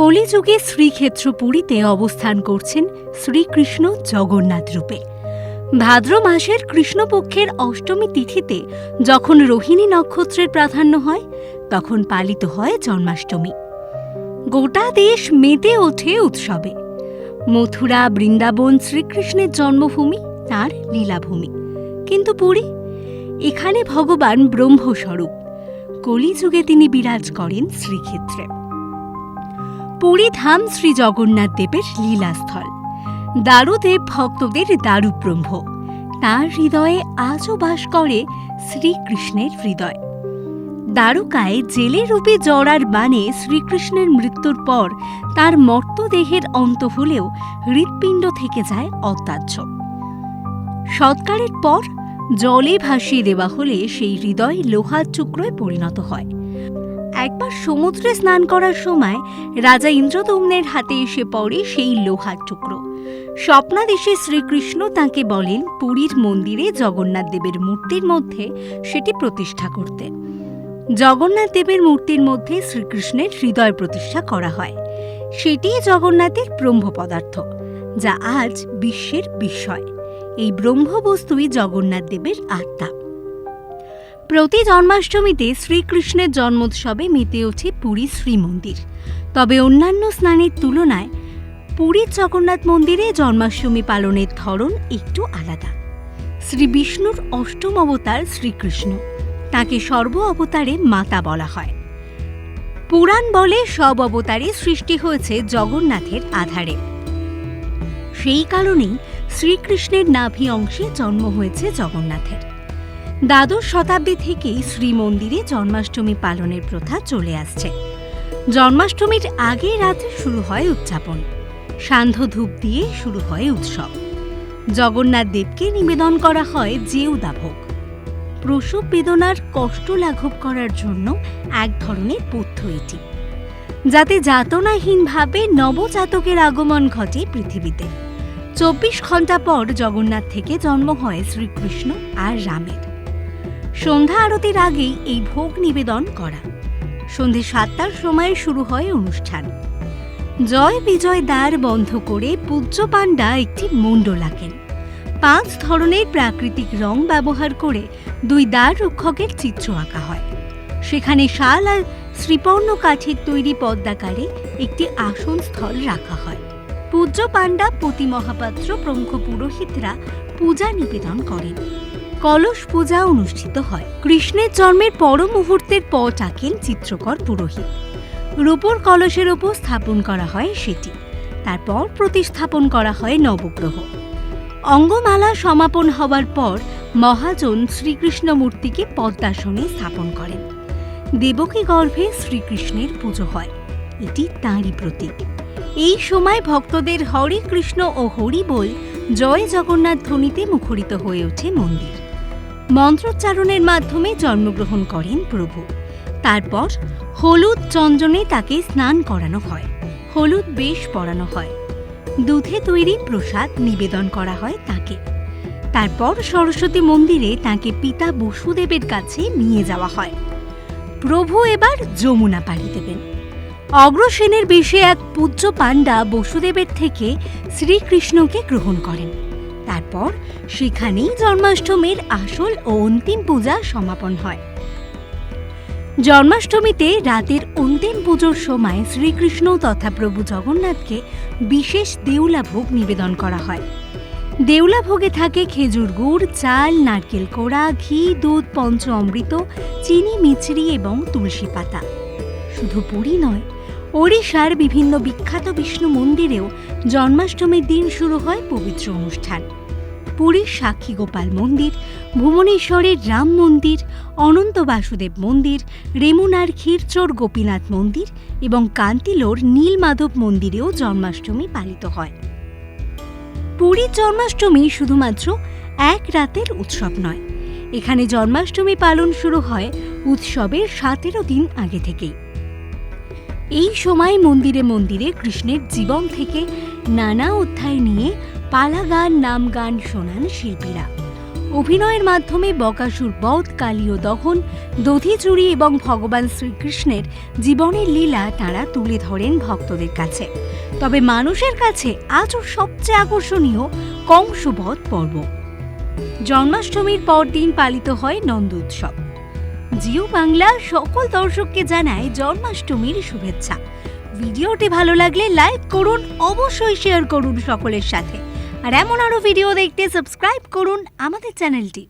কলিযুগে শ্রীক্ষেত্র পুরীতে অবস্থান করছেন শ্রীকৃষ্ণ জগন্নাথ রূপে। ভাদ্র মাসের কৃষ্ণপক্ষের অষ্টমী তিথিতে যখন রোহিণী নক্ষত্রের প্রাধান্য হয়, তখন পালিত হয় জন্মাষ্টমী। গোটা দেশ মেতে ওঠে উৎসবে। মথুরা, বৃন্দাবন, শ্রীকৃষ্ণের জন্মভূমি, তার লীলাভূমি। কিন্তু পুরী? এখানে ভগবান ব্রহ্মস্বরূপ। কলিযুগে তিনি বিরাজ করেন শ্রীক্ষেত্রে। পুরী ধাম শ্রী জগন্নাথ দেবের লীলাস্থল। দারুদেব ভক্তদের দারুব্রহ্ম। তার হৃদয়ে আজও বাস করে শ্রীকৃষ্ণের হৃদয়। দ্বারকায় জেলে রূপে জড়ার বানে শ্রীকৃষ্ণের মৃত্যুর পর তার মর্তদেহের অন্ত হলেও হৃৎপিণ্ড থেকে যায় অত্যাচ্য সৎকারের পর জলে ভাসিয়ে দেওয়া হলে সেই হৃদয় লোহার টুকরোয় পরিণত হয়। একবার সমুদ্রে স্নান করার সময় রাজা ইন্দ্রদম্নের হাতে এসে পড়ে সেই লোহার টুকরো। স্বপ্নাদেশে শ্রীকৃষ্ণ তাকে বলেন পুরীর মন্দিরে জগন্নাথ দেবের মূর্তির মধ্যে সেটি প্রতিষ্ঠা করতে। জগন্নাথ দেবের মূর্তির মধ্যে শ্রীকৃষ্ণের হৃদয় প্রতিষ্ঠা করা হয়। সেটিই জগন্নাথের ব্রহ্ম পদার্থ, যা আজ বিশ্বের বিস্ময় এই ব্রহ্মবস্তুই জগন্নাথ দেবের আত্মা। প্রতি জন্মাষ্টমীতে শ্রীকৃষ্ণের জন্মোৎসবে মেতে ওঠে পুরী শ্রীমন্দির। তবে অন্যান্য স্নানের তুলনায় পুরীর জগন্নাথ মন্দিরে জন্মাষ্টমী পালনের ধরন একটু আলাদা। শ্রী বিষ্ণুর অষ্টম অবতার শ্রীকৃষ্ণ, তাকে সর্ব অবতারে মাতা বলা হয়। পুরাণ বলে সব অবতারে সৃষ্টি হয়েছে জগন্নাথের আধারে। সেই কারণেই শ্রীকৃষ্ণের নাভি অংশে জন্ম হয়েছে জগন্নাথের। দ্বাদশ শতাব্দী থেকেই শ্রীমন্দিরে জন্মাষ্টমী পালনের প্রথা চলে আসছে। জন্মাষ্টমীর আগে রাতে শুরু হয় উদযাপন। সান্ধ্য ধূপ দিয়ে শুরু হয় উৎসব। জগন্নাথ দেবকে নিবেদন করা হয় জেউদা ভোগ। প্রসব বেদনার কষ্ট লাঘব করার জন্য এক ধরনের পথ্য এটি। যাতে যাতনাহীনভাবে নবজাতকের আগমন ঘটে পৃথিবীতে। চব্বিশ ঘণ্টা পর জগন্নাথ থেকে জন্ম হয় শ্রীকৃষ্ণ আর রামের। সন্ধ্যা আরতির আগেই এই ভোগ নিবেদন করা। সন্ধে সাতটার সময় শুরু হয় অনুষ্ঠান। জয় বিজয় দ্বার বন্ধ করে পূজ্য পাণ্ডা একটি মণ্ডল আঁকেন পাঁচ ধরনের প্রাকৃতিক রং ব্যবহার করে দুই দ্বার রক্ষকের চিত্র আঁকা হয়। সেখানে শাল আর শ্রীপর্ণ কাঠের তৈরি পদ্মাকারে একটি আসন স্থল রাখা হয়। পূজ্য পাণ্ডা পতি মহাপাত্র প্রমুখ পুরোহিতরা পূজা নিবেদন করেন। কলস পূজা অনুষ্ঠিত হয়। কৃষ্ণের জন্মের পর মুহূর্তের পট আঁকেন চিত্রকর পুরোহিত। রূপোর কলসের ওপর স্থাপন করা হয় সেটি। তারপর প্রতিস্থাপন করা হয় নবগ্রহ। অঙ্গমালা সমাপন হওয়ার পর মহাজন শ্রীকৃষ্ণ মূর্তিকে পদ্মাসনে স্থাপন করেন। দেবকী গর্ভে শ্রীকৃষ্ণের পুজো হয়। এটি তাঁরই প্রতীক। এই সময় ভক্তদের হরে কৃষ্ণ ও হরি বল জয় জগন্নাথ ধ্বনিতে মুখরিত হয়ে ওঠে মন্দির। মন্ত্রোচ্চারণের মাধ্যমে জন্মগ্রহণ করেন প্রভু। তারপর হলুদ চন্দনে তাকে স্নান করানো হয়। হলুদ বেশ পরানো হয়। দুধে তৈরি প্রসাদ নিবেদন করা হয় তাকে। তারপর সরস্বতী মন্দিরে তাকে পিতা বসুদেবের কাছে নিয়ে যাওয়া হয়। প্রভু এবার যমুনা পাড়ি দেবেন। অগ্রসেনের বেশে এক পূজ্য পাণ্ডা বসুদেবের থেকে শ্রীকৃষ্ণকে গ্রহণ করেন। তারপর সেখানেই জন্মাষ্টমীর আসল ও অন্তিম পূজা সমাপন হয়। জন্মাষ্টমীতে রাতের অন্তিম পুজোর সময় শ্রীকৃষ্ণ তথা প্রভু জগন্নাথকে বিশেষ দেউলা ভোগ নিবেদন করা হয়। দেউলা ভোগে থাকে খেজুর গুড়, চাল, নারকেল কোড়া, ঘি, দুধ, পঞ্চ অমৃত, চিনি, মিছরি এবং তুলসী পাতা। শুধু পুরী নয়, ওড়িশার বিভিন্ন বিখ্যাত বিষ্ণু মন্দিরেও জন্মাষ্টমীর দিন শুরু হয় পবিত্র অনুষ্ঠান। পুরীর সাক্ষী গোপাল মন্দির, ভুবনেশ্বরের রাম মন্দির, অনন্ত বাসুদেব মন্দির, রেমুনার ক্ষীরচোর গোপীনাথ মন্দির এবং কান্তিলোর নীলমাধব মন্দিরেও জন্মাষ্টমী পালিত হয়। পুরীর জন্মাষ্টমী শুধুমাত্র এক রাতের উৎসব নয়। এখানে জন্মাষ্টমী পালন শুরু হয় উৎসবের সতেরো দিন আগে থেকেই। এই সময় মন্দিরে মন্দিরে কৃষ্ণের জীবন থেকে নানা অধ্যায় নিয়ে পালা গান, নাম গান শোনান শিল্পীরা। অভিনয়ের মাধ্যমে বকাসুর বধ, কালীয় দহন, দধি চুরি এবং ভগবান শ্রীকৃষ্ণের জীবনের লীলা তাঁরা তুলে ধরেন ভক্তদের কাছে। তবে মানুষের কাছে আজও সবচেয়ে আকর্ষণীয় কংসবধ পর্ব। জন্মাষ্টমীর পরদিন পালিত হয় নন্দ উৎসব। জিও বাংলা সকল দর্শককে জানায় জন্মাষ্টমীর শুভেচ্ছা। ভিডিওটি ভালো লাগলে লাইক করুন, অবশ্যই শেয়ার করুন সকলের সাথে। আর এমন আরও ভিডিও দেখতে সাবস্ক্রাইব করুন আমাদের চ্যানেলটি।